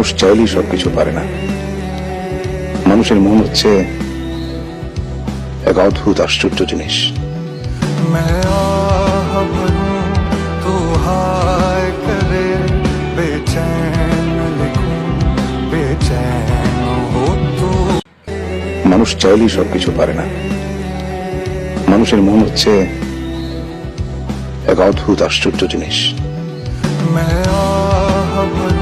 মানুষ চাইলেই সবকিছু পারে না। মানুষের মন হচ্ছে এক অদ্ভুত আশ্চর্য জিনিস। মানুষ চাইলেই সবকিছু পারে না। মানুষের মন হচ্ছে এক অদ্ভুত আশ্চর্য জিনিস। मैं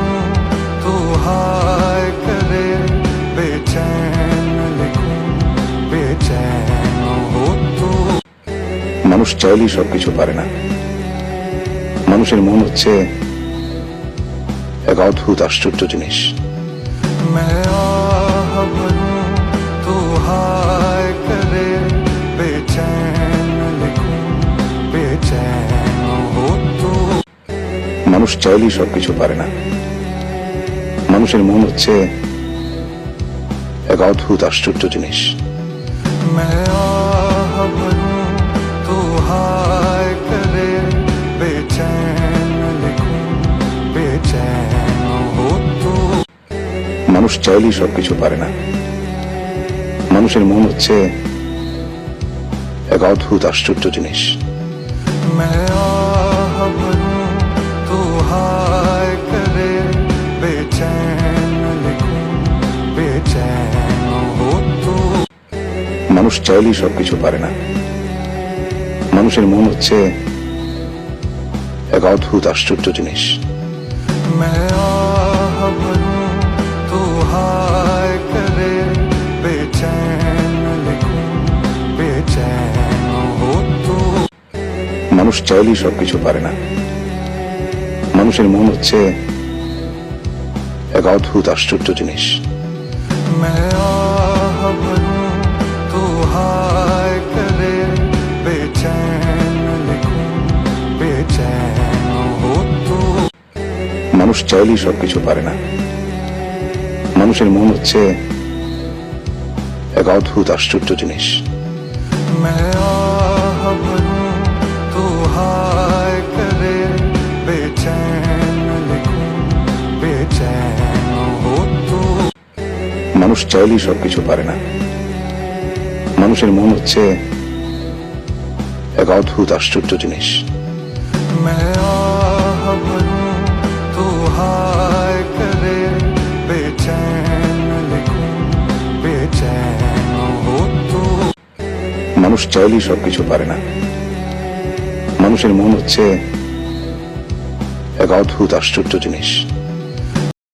মানুষ চাইলেই সবকিছু পারে না। মানুষের মন হচ্ছে এক অদ্ভুত আশ্চর্য জিনিস। মানুষ চাইলেই সবকিছু পারে না। মানুষের মন হচ্ছে এক অদ্ভুত আশ্চর্য জিনিস। মানুষ চাইলেই সবকিছু পারে না। মানুষের মন হচ্ছে এক অদ্ভুত, আশ্চর্য জিনিস। মানুষ চাইলেই সবকিছু পারে না। মানুষের মন হচ্ছে এক অদ্ভুত, আশ্চর্য জিনিস। मैं आह भरूं तो हाय करे बेचैन लिखूं बेचैन हो तो মানুষ চাইলেই সবকিছু পারে না মানুষের মন হচ্ছে এক অদ্ভুত আশ্চর্য জিনিস মানুষ চাইলেই সবকিছু পারে না। মানুষের মন হচ্ছে এক অদ্ভুত আশ্চর্য জিনিস। মানুষ চাইলেই সবকিছু পারে না। মানুষের মন হচ্ছে এক অদ্ভুত আশ্চর্য জিনিস। मैं মানুষ চাইলেই সবকিছু পারে না। মানুষের মন হচ্ছে এক অদ্ভুত আশ্চর্য জিনিস।